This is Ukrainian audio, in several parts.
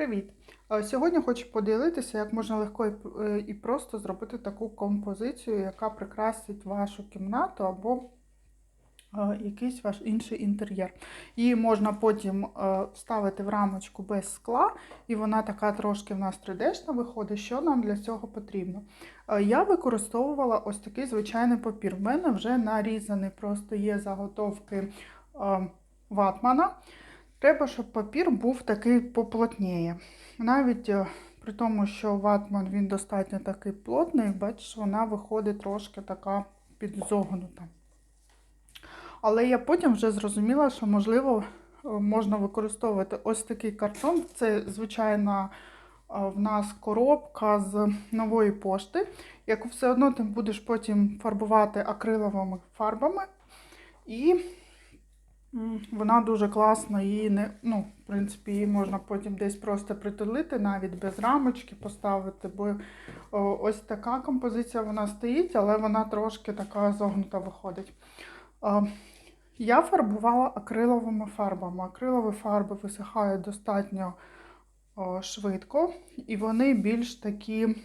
Привіт! Сьогодні хочу поділитися, як можна легко е, і просто зробити таку композицію, яка прикрасить вашу кімнату або е, якийсь ваш інший інтер'єр. Її можна потім е, вставити в рамочку без скла, і вона така трошки в нас 3D-шна виходить. Що нам для цього потрібно? Я використовувала ось такий звичайний папір. В мене вже нарізаний, просто є заготовки ватмана. Треба, щоб папір був такий поплотніє. Навіть е, при тому, що ватман він достатньо такий плотний, бачиш, вона виходить трошки така підзогнута. Але я потім вже зрозуміла, що можливо е, можна використовувати ось такий картон. Це звичайна е, в нас коробка з нової пошти, яку все одно ти будеш потім фарбувати акриловими фарбами. І Вона дуже класна, її не, ну, в принципі, її можна потім десь просто притулити, навіть без рамочки поставити, бо ось така композиція вона стоїть, але вона трошки така зогнута виходить. Е, Я фарбувала акриловими фарбами. Акрилові фарби висихають достатньо швидко, і вони більш такі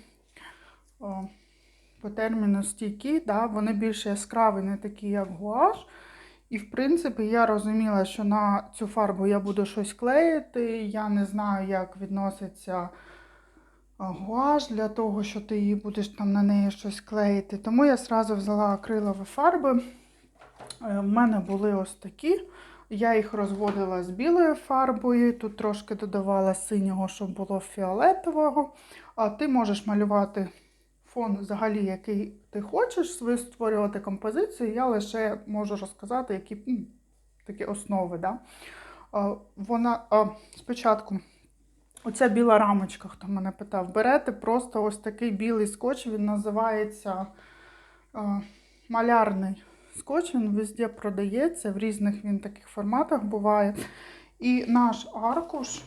по терміну стійкі, да? вони більш яскраві, не такі, як гуаш. І, в принципі, я розуміла, що на цю фарбу я буду щось клеїти. Я не знаю, як відноситься гуаш для того, що ти її будеш там на неї щось клеїти. Тому я одразу взяла акрилові фарби. Е, В мене були ось такі. Я їх розводила з білою фарбою. Тут трошки додавала синього, щоб було фіолетового. А ти можеш малювати фон взагалі, який ти хочеш, створювати композицію. Я лише можу розказати, які такі основи. Да? Вона спочатку. Оця біла рамочка, хто мене питав, берете просто ось такий білий скотч, він називається а, малярний скотч, він везде продається, в різних він таких форматах буває. І наш аркуш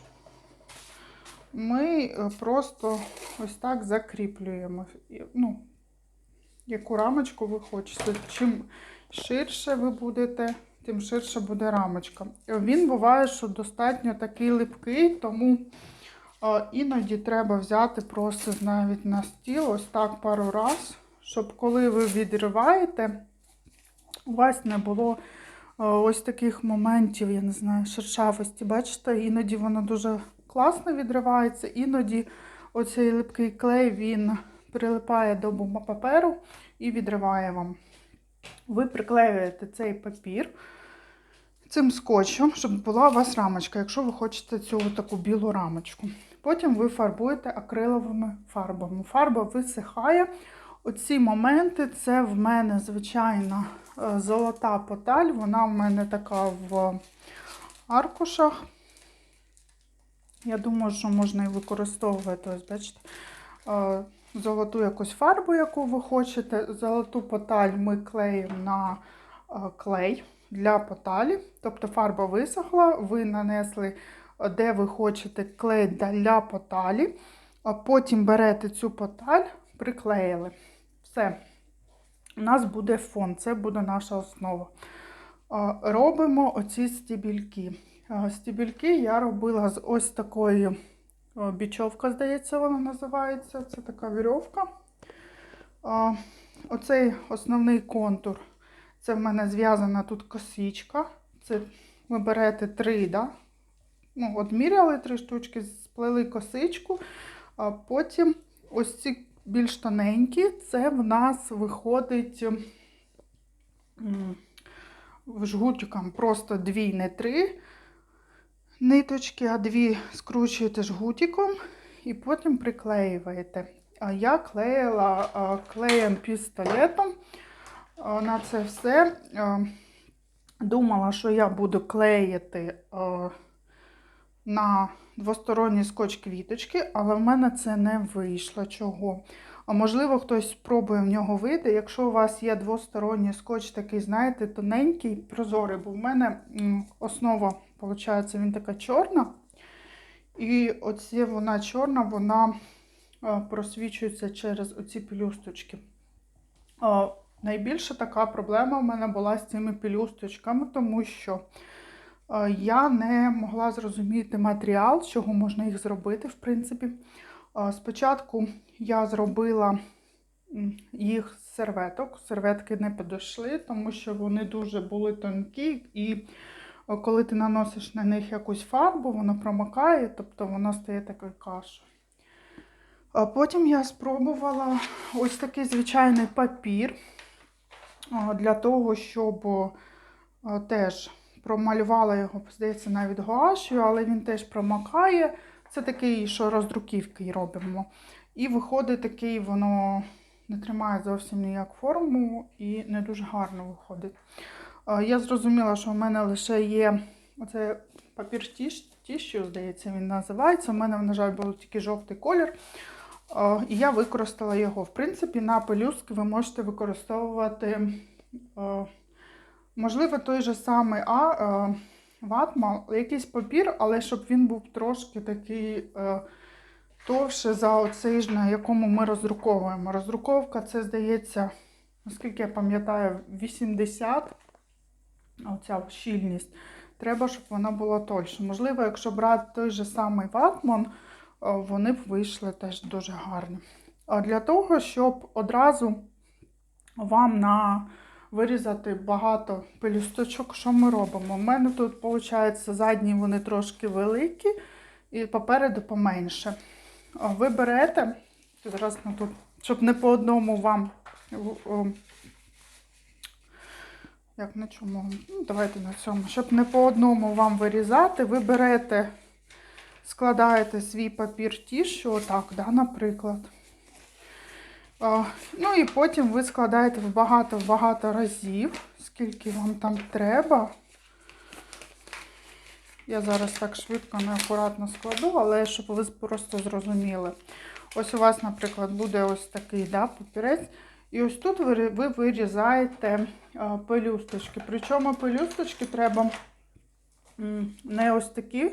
ми е, просто ось так закріплюємо. Ну, яку рамочку ви хочете. Чим ширше ви будете, тим ширше буде рамочка. Він буває, що достатньо такий липкий, тому е, іноді треба взяти просто навіть на стіл, ось так пару раз, щоб коли ви відриваєте, у вас не було е, ось таких моментів, я не знаю, шершавості. Бачите, іноді воно дуже класно відривається, іноді оцей липкий клей він прилипає до паперу і відриває вам. Ви приклеюєте цей папір цим скотчем, щоб була у вас рамочка, якщо ви хочете цю таку білу рамочку. Потім ви фарбуєте акриловими фарбами. Фарба висихає. Оці моменти це в мене звичайна е, золота поталь. Вона в мене така в аркушах. Я думаю, що можна і використовувати, ось бачите, золоту якусь фарбу, яку ви хочете. Золоту поталь ми клеїмо на клей для поталі. Тобто фарба висохла, ви нанесли, де ви хочете клей для поталі, потім берете цю поталь, приклеїли. Все. У нас буде фон, це буде наша основа. Робимо оці стібільки. А, Стібільки я робила з ось такої о, бічовка, здається, вона називається. Це така вірьовка. Оцей основний контур. Це в мене зв'язана тут косичка. Це ви берете три, да? ну, одміряли три штучки, сплели косичку, а потім ось ці більш тоненькі, це в нас виходить в жгутиком просто дві, не три ниточки, а дві скручуєте жгутиком і потім приклеюєте. А я клеїла клеєм пістолетом на це все. Думала, що я буду клеїти на двосторонній скотч квіточки, але в мене це не вийшло. Чого? Можливо, хтось спробує в нього вийти. Якщо у вас є двосторонній скотч, такий, знаєте, тоненький, прозорий, бо в мене основа, виходить, він така чорна. І оці вона чорна, вона просвічується через оці пелюсточки. Найбільша така проблема в мене була з цими пелюсточками, тому що Е, Я не могла зрозуміти матеріал, з чого можна їх зробити, в принципі. Е, Спочатку я зробила їх з серветок. Серветки не підійшли, тому що вони дуже були тонкі, і е, коли ти наносиш на них якусь фарбу, воно промокає, тобто воно стає такою кашею. А Потім я спробувала ось такий звичайний папір для того, щоб теж промалювала його, здається, навіть гуашею, але він теж промокає. Це такий, що роздруківки робимо. І виходить такий, воно не тримає зовсім ніяк форму і не дуже гарно виходить. Я зрозуміла, що в мене лише є оце папір тіщу, здається, він називається. У мене, на жаль, був тільки жовтий колір. І я використала його. В принципі, на пелюстки ви можете використовувати, можливо, той же самий а, е, якийсь папір, але щоб він був трошки такий е, товще за оцей ж, на якому ми роздруковуємо. Роздруковка це, здається, наскільки я пам'ятаю, 80, оця щільність. Треба, щоб вона була тольше. Можливо, якщо брати той же самий ватман, е, вони б вийшли теж дуже гарні. А для того, щоб одразу вам на вирізати багато пелюсточок, що ми робимо? У мене тут, виходить, задні вони трошки великі і попереду поменше. Ви берете, зараз тут, щоб не по одному вам. Як на чому? Ну, давайте на цьому. Щоб не по одному вам вирізати, ви берете складаєте свій папір тішу, отак, да, наприклад. Ну і потім ви складаєте в багато-багато разів, скільки вам там треба. Я зараз так швидко, неакуратно складу, але щоб ви просто зрозуміли. Ось у вас, наприклад, буде ось такий да, папірець. І ось тут ви, ви вирізаєте пелюсточки. Причому пелюсточки треба не ось такі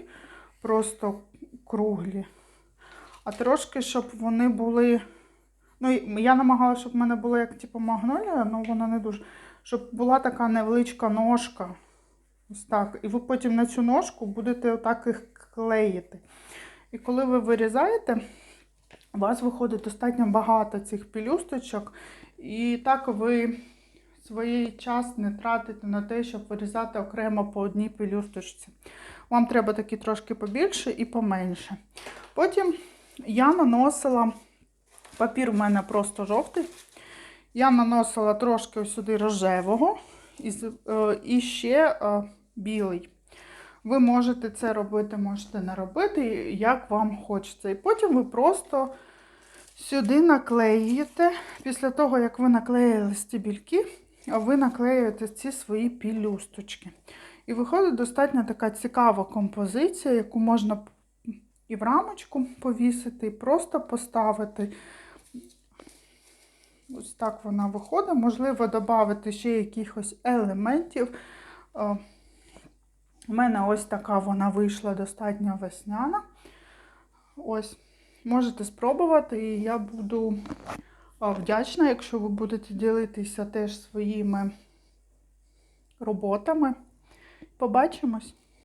просто круглі. А трошки, щоб вони були. Ну, я намагалася, щоб в мене було як типу магнолія, але воно не дуже. Щоб була така невеличка ножка. Ось так. І ви потім на цю ножку будете отак їх клеїти. І коли ви вирізаєте, у вас виходить достатньо багато цих пелюсточок. І так ви свій час не тратите на те, щоб вирізати окремо по одній пелюсточці. Вам треба такі трошки побільше і поменше. Потім я наносила, папір у мене просто жовтий. Я наносила трошки ось сюди рожевого і, е, ще е, білий. Ви можете це робити, можете не робити, як вам хочеться. І потім ви просто сюди наклеюєте. Після того, як ви наклеїли стібільки, ви наклеюєте ці свої пілюсточки. І виходить достатньо така цікава композиція, яку можна і в рамочку повісити, і просто поставити. Ось так вона виходить. Можливо, додати ще якихось елементів. Е, У мене ось така вона вийшла достатньо весняна. Ось, можете спробувати, і я буду вдячна, якщо ви будете ділитися теж своїми роботами. Побачимось!